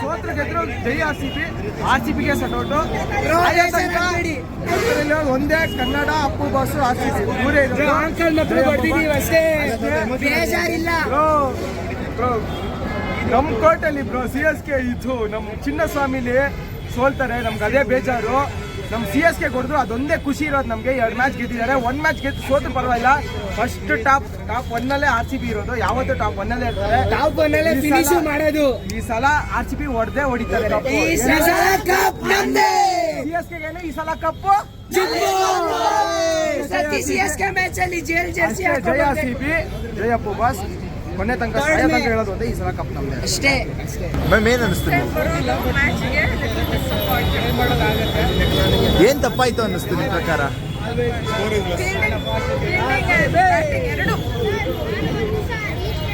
ಸೋತ್ರ ಗೆದ್ರು ಜೈ C P ಒಂದೇ Kannada Appu boss R C P. ಕೋರ್ಟಲ್ಲಿ bro C S K ಇದ್ದು ನಮ್ಮ ಚಿನ್ನಸ್ವಾಮಿಲಿ ಸೋಲ್ತಾರೆ. ನಮ್ಗೆ ಅದೇ ಬೇಜಾರು. ನಮ್ಮ ಸಿ ಎಸ್ ಕೆ ಕೊಡಿದ್ರು ಅದೊಂದೇ ಖುಷಿ ಇರೋದು ನಮಗೆ. ಎರಡು ಮ್ಯಾಚ್ ಗೆದ್ದಿದ್ದಾರೆ. ಒಂದು ಮ್ಯಾಚ್ ಗೆದ್ದು ಸೋತು ಪರವಾಗಿಲ್ಲ. ಫಸ್ಟ್ ಟಾಪ್ ಟಾಪ್ ಒನ್ನಲ್ಲೇ ಆರ್ ಸಿ ಬಿ ಇರೋದು. ಯಾವತ್ತೂ ಟಾಪ್ ಒನ್ನಲ್ಲೇ ಇರ್ತಾರೆ. ಟಾಪ್ ಒನ್ನಲ್ಲೇ ಈ ಫಿನಿಶ್ ಮಾಡೋದು. ಈ ಸಲ ಆರ್ ಸಿ ಬಿ ಹೊಡೆದೇ ಹೊಡಿತಾರೆ ಈ ಸಲ ಕಪ್ ನಮ್ದೇ ಸಿ ಎಸ್ ಕೆ ಈ ಸಲ ಕಪ್ಪು ಸತಿ ಸಿ ಎಸ್ ಕೆ ಮ್ಯಾಚ್ ಅಲ್ಲಿ ಜೇಲ್ ಜರ್ಸಿ ಜಯ ಸಿ ಬಿ ಜಯಪ್ಪು ಬಾಸ್ ಮೊನ್ನೆ ತನಕ ಸಾಯೋ ಹೇಳೋದು ಒಂದೇ ಈ ಸಲ ಕಪ್ ನಮ್ದೇ. ಅಷ್ಟೇ. ಮೇನ್ ನಿಮ್ಗೆ ಏನ್ ತಪ್ಪಾಯ್ತು ಅನ್ನಿಸ್ತು ನಿಮ್ಮ ಪ್ರಕಾರ?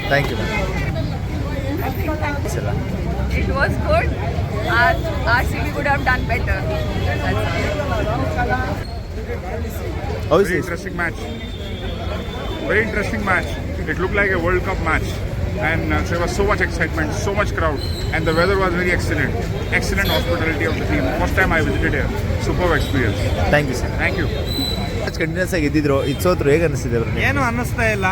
Thank you it was good a city good have done better house interesting match very interesting match it look like a world cup match And uh, there was so much excitement, so much crowd, and the weather was very excellent. Excellent hospitality of the team. First time I visited here. Superb experience. Thank you sir Thank you. Continuous ಆಗಿ ಇದ್ದಿದ್ರು ಇದು ಸೋತ್ರು ಹೇಗೆ ಅನ್ನಿಸ್ತಿದೆ ಅವ್ರಿಗೆ ಏನು ಅನ್ನಿಸ್ತಾ ಇಲ್ಲ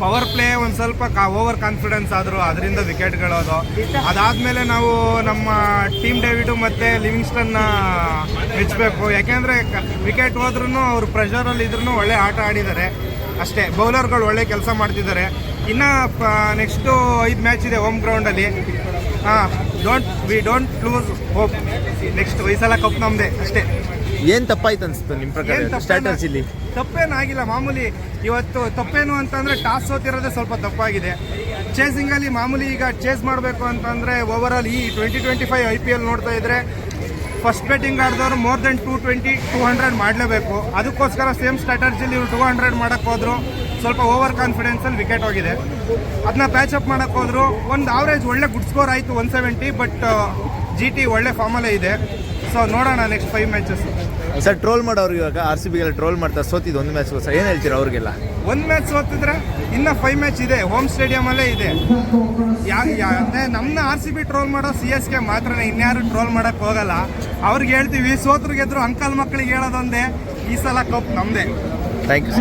power play ಒಂದು ಸ್ವಲ್ಪ ಓವರ್ ಕಾನ್ಫಿಡೆನ್ಸ್ ಆದರು ಅದರಿಂದ ವಿಕೆಟ್ಗಳೋದು ಅದಾದಮೇಲೆ ನಾವು ನಮ್ಮ ಟೀಮ್ ಡೇವಿಡು ಮತ್ತು ಲಿವಿಂಗ್ಸ್ಟನ್ನ ಮೆಚ್ಚಬೇಕು ಯಾಕೆಂದರೆ ವಿಕೆಟ್ ಹೋದ್ರೂ ಅವ್ರು ಪ್ರೆಷರಲ್ಲಿ ಇದ್ರೂ ಒಳ್ಳೆ ಆಟ ಆಡಿದ್ದಾರೆ ಅಷ್ಟೇ ಬೌಲರ್ಗಳು ಒಳ್ಳೆ ಕೆಲಸ ಮಾಡ್ತಿದ್ದಾರೆ ಇನ್ನು ನೆಕ್ಸ್ಟು ಐದು ಮ್ಯಾಚ್ ಇದೆ ಹೋಮ್ ಗ್ರೌಂಡಲ್ಲಿ ಹಾಂ don't we don't close hope next ಈ ಸಲ ಕಪ್ ನಮ್ಮದೇ ಅಷ್ಟೇ. ಏನ್ ತಪ್ಪಾಯ್ತು ಅನ್ಸುತ್ತೆ ನಿಮ್ಮ ಪ್ರಕಾರ ತಪ್ಪೇನ- ಸ್ಟ್ರಾಟಜಿಲಿ ತಪ್ಪೇನಾಗಿಲ್ಲ ಮಾಮೂಲಿ ಇವತ್ತು ತಪ್ಪೇನು ಅಂತಂದ್ರೆ ಟಾಸ್ ಸೋತಿರೋದೇ ಸ್ವಲ್ಪ ತಪ್ಪಾಗಿದೆ. ಚೇಸಿಂಗ್ ಅಲ್ಲಿ ಮಾಮೂಲಿ ಈಗ ಚೇಸ್ ಮಾಡಬೇಕು ಅಂತಂದ್ರೆ ಓವರ್ ಆಲ್ ಈ twenty twenty five I P L ನೋಡ್ತಾ ಇದ್ರೆ first batting ಆಡಿದವರು more than two twenty two hundred ಮಾಡಲೇಬೇಕು. ಅದಕ್ಕೋಸ್ಕರ ಸೇಮ್ ಸ್ಟ್ರಾಟಜಿಲಿ ಇವ್ರು ಟೂ ಹಂಡ್ರೆಡ್ ಮಾಡಕ್ಕೆ ಹೋದ್ರು. ಸ್ವಲ್ಪ ಓವರ್ ಕಾನ್ಫಿಡೆನ್ಸಲ್ಲಿ ವಿಕೆಟ್ ಹೋಗಿದೆ. ಅದನ್ನ ಪ್ಯಾಚ್ ಅಪ್ ಮಾಡಕ್ಕೆ ಹೋದ್ರು. ಒಂದು ಆವ್ರೇಜ್ ಒಳ್ಳೆ ಗುಡ್ ಸ್ಕೋರ್ ಆಯಿತು one seventy but G T ಒಳ್ಳೆ ಫಾರ್ಮಲ್ಲೇ ಇದೆ. ಸೊ ನೋಡೋಣ next five matches sir troll ಮಾಡೋರು ಇವಾಗ ಆರ್ ಸಿ ಬಿಗೆಲ್ಲ ಟ್ರೋಲ್ ಮಾಡ್ತಾರೆ ಸೋತಿದ್ದು ಒಂದು ಮ್ಯಾಚ್ ಸರ್ ಏನು ಹೇಳ್ತೀರಾ ಅವ್ರಿಗೆಲ್ಲ? ಒಂದು ಮ್ಯಾಚ್ ಸೋತಿದ್ರೆ ಇನ್ನ ಫೈವ್ ಮ್ಯಾಚ್ ಇದೆ ಹೋಮ್ ಸ್ಟೇಡಿಯಂ ಅಲ್ಲೇ ಇದೆ. ಯಾಕೆ ನಮ್ಮನ್ನ ಆರ್ ಸಿ ಬಿ ಟ್ರೋಲ್ ಮಾಡೋ ಸಿ ಎಸ್ ಕೆ ಮಾತ್ರನೇ ಇನ್ಯಾರು ಟ್ರೋಲ್ ಮಾಡಕ್ ಹೋಗಲ್ಲ. ಅವ್ರಿಗೆ ಹೇಳ್ತೀವಿ ಸೋತ್ರು ಗೆದ್ರು ಅಂಕಲ್ ಮಕ್ಕಳಿಗೆ ಹೇಳೋದೊಂದೇ ಈ ಸಲ ಕಪ್ ನಮ್ಮದೇ ಥ್ಯಾಂಕ್ ಯು